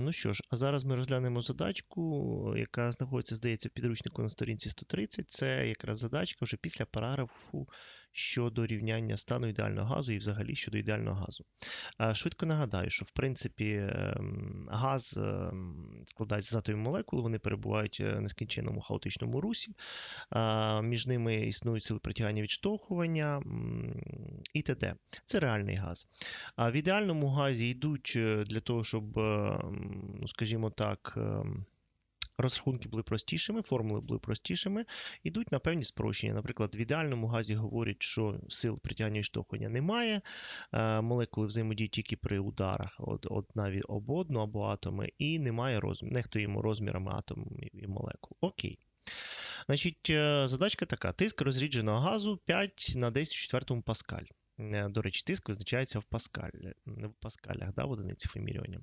Ну що ж, а зараз ми розглянемо задачку, яка знаходиться, здається, в підручнику на сторінці 130. Це якраз задачка вже після параграфу щодо рівняння стану ідеального газу і взагалі щодо ідеального газу. Швидко нагадаю, що в принципі ем, газ ем, складається з атомів молекул, вони перебувають в нескінченному хаотичному русі. Між ними існують сили притягання відштовхування і т.д. Це реальний газ. В ідеальному газі йдуть е, для того, щоб, е, м, ну, скажімо так, ем, розрахунки були простішими, формули були простішими, йдуть на певні спрощення. Наприклад, в ідеальному газі говорять, що сил притягнення і штовхання немає, е, молекули взаємодіють тільки при ударах одна від об одну або атоми, і немає розміру, нехтуємо розмірами атомів і молекул. Окей. Значить, е, задачка така: тиск розрідженого газу 5 на 10 в четвертому паскаль. Е, До речі, тиск визначається в паскаль, не в паскалях, да, в одиницях вимірювання.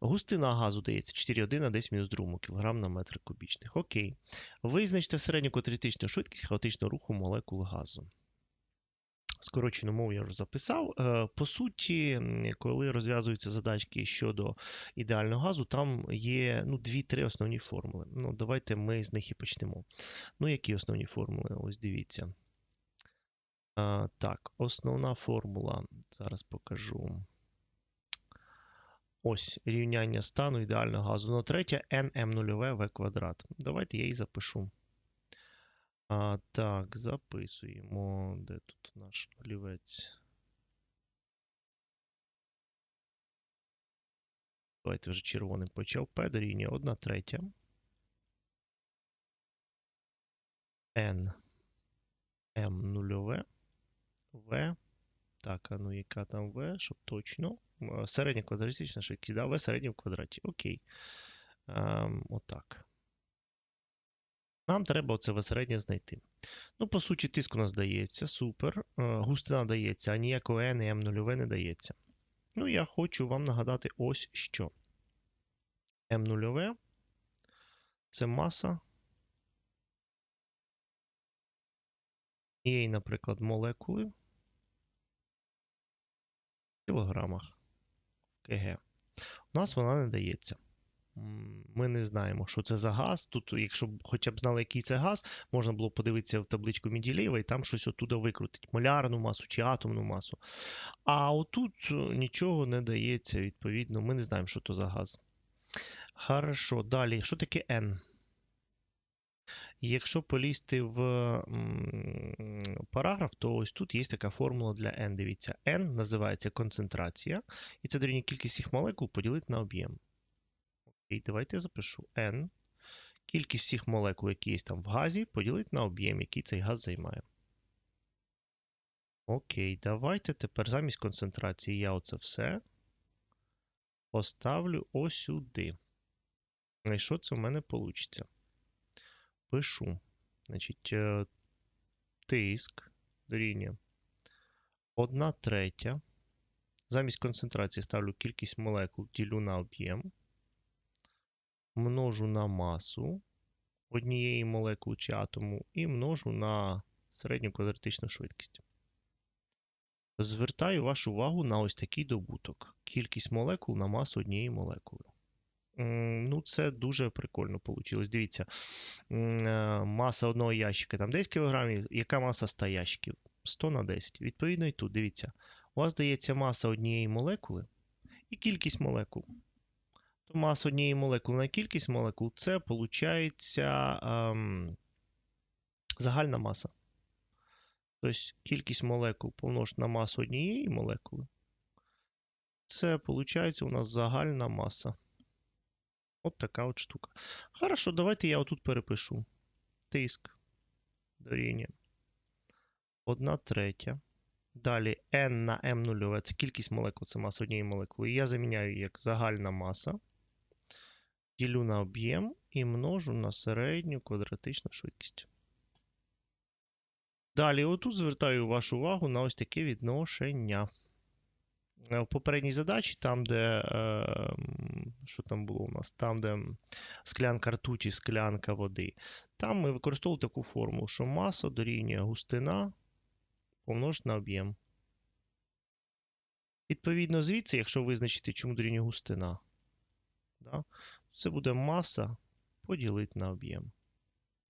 Густина газу дається 4,1 на 10 мінус 2 кг на метр кубічних. Окей. Визначте середню квадратичну швидкість хаотичного руху молекул газу. Скорочену мову я вже записав. Е, По суті, коли розв'язуються задачки щодо ідеального газу, там є ну, дві-три основні формули. Ну, давайте ми з них і почнемо. Ну, які основні формули? Ось дивіться. Так, основна формула. Зараз покажу. Ось рівняння стану ідеального газу. Ну, третя nm0 v квадрат. Давайте я її запишу. А, так, записуємо. Де тут наш олівець? Давайте вже червоним почав. P дорівнює 1 третя. N m0 v. Так, а ну яка там v, щоб точно. Середня квадратична швидкість, да, v середня в квадраті. Окей. Ем, отак. Нам треба оце v середнє знайти. Ну, по суті, тиск у нас дається, супер. Е, Густина дається, а ніякого n і m0 не дається. Ну, я хочу вам нагадати ось що. m0 це маса цієї, наприклад, молекули в кілограмах КГ. У нас вона не дається. Ми не знаємо, що це за газ. Тут, якщо б хоча б знали, який це газ, можна було подивитися в табличку Менділеєва і там щось оттуда викрутить. Молярну масу чи атомну масу. А отут е, нічого не дається, відповідно, ми не знаємо, що то за газ. Хорошо, далі. Що таке N? Якщо полізти в параграф, то ось тут є така формула для N. Дивіться, N називається концентрація, і це дорівнює кількість всіх молекул поділити на об'єм. Окей, давайте я запишу N. Кількість всіх молекул, які є там в газі, поділити на об'єм, який цей газ займає. Окей, давайте тепер замість концентрації я оце все поставлю ось сюди. І що це в мене вийде? Пишу. Значить, е, тиск дорівнює 1 третя. Замість концентрації ставлю кількість молекул, ділю на об'єм, множу на масу однієї молекули чи атому і множу на середню квадратичну швидкість. Звертаю вашу увагу на ось такий добуток. Кількість молекул на масу однієї молекули. Ну, це дуже прикольно вийшло. Дивіться, е, маса одного ящика там 10 кг, яка маса 100 ящиків? 100 на 10. Відповідно, і тут, дивіться, у вас дається маса однієї молекули і кількість молекул. То маса однієї молекули на кількість молекул це виходить ем, загальна маса. Тобто кількість молекул помножити на масу однієї молекули. Це виходить у нас загальна маса. От така от штука. Хорошо, давайте я отут перепишу. Тиск дорівнює 1 третя. Далі n на m0 це кількість молекул, це маса однієї молекули. Я заміняю як загальна маса. Ділю на об'єм і множу на середню квадратичну швидкість. Далі, отут звертаю вашу увагу на ось таке відношення. Е, В попередній задачі, там, де. Е, що там було у нас? Там, де склянка ртуті, склянка води. Там ми використовували таку формулу, що маса дорівнює густина помножити на об'єм. Відповідно, звідси, якщо визначити, чому дорівнює густина, Да? Це буде маса поділити на об'єм.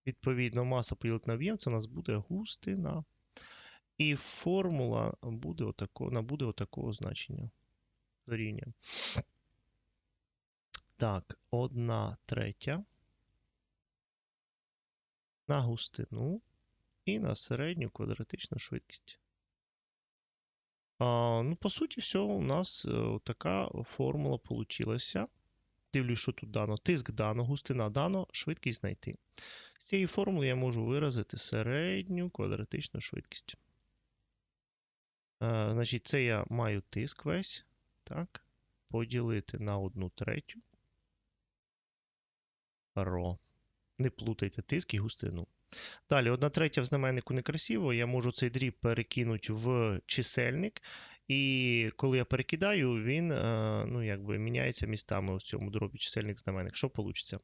Відповідно, маса поділити на об'єм це у нас буде густина. І формула буде отако, набуде отакого значення. Дорівнює. Так, 1 третя на густину і на середню квадратичну швидкість. А, ну, по суті, все, у нас е, така формула получилася. Дивлюсь, що тут дано. Тиск дано, густина дано, швидкість знайти. З цієї формули я можу виразити середню квадратичну швидкість. Е, значить, це я маю тиск весь. Так. Поділити на 1 третю. Ро. Не плутайте тиск і густину. Далі, 1 третя в знаменнику некрасиво. Я можу цей дріб перекинути в чисельник. І коли я перекидаю, він е, ну, якби, міняється містами в цьому дробі чисельник знаменник. Що вийде?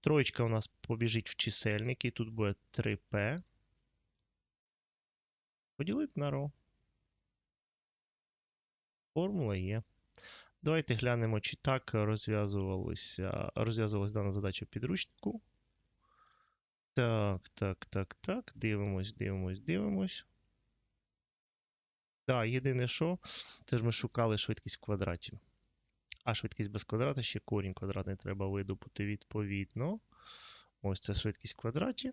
Троєчка у нас побіжить в чисельник, і тут буде 3p. Поділити на ро. Формула є. Давайте глянемо, чи так розв'язувалася дана задача підручнику. Так, так, так, так. Дивимось, дивимось, дивимось. Так, єдине що, це ж ми шукали швидкість в квадраті. А швидкість без квадрата ще корінь квадратний треба видобути відповідно. Ось це швидкість в квадраті.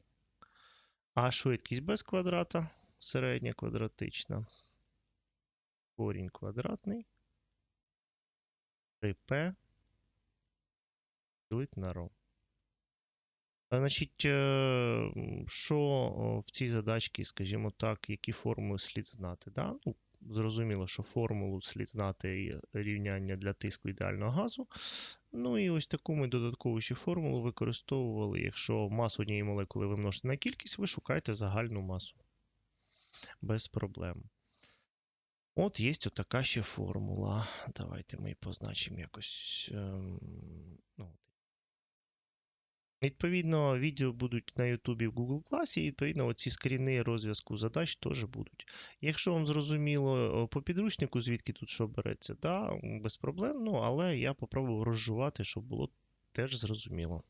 А швидкість без квадрата середня квадратична. Корінь квадратний. 3p ділить на ро. Значить, е, що в цій задачці, скажімо так, які формули слід знати? Да? Ну, Зрозуміло, що формулу слід знати рівняння для тиску ідеального газу. Ну і ось таку ми додаткову ще формулу використовували. Якщо масу однієї молекули ви множите на кількість, ви шукаєте загальну масу. Без проблем. От є така ще формула. Давайте ми її позначимо якось. Ну, Відповідно, відео будуть на YouTube і в Google класі, і відповідно, оці скріни розв'язку задач теж будуть. Якщо вам зрозуміло по підручнику, звідки тут що береться, да, без проблем, ну, але я попробував розжувати, щоб було теж зрозуміло.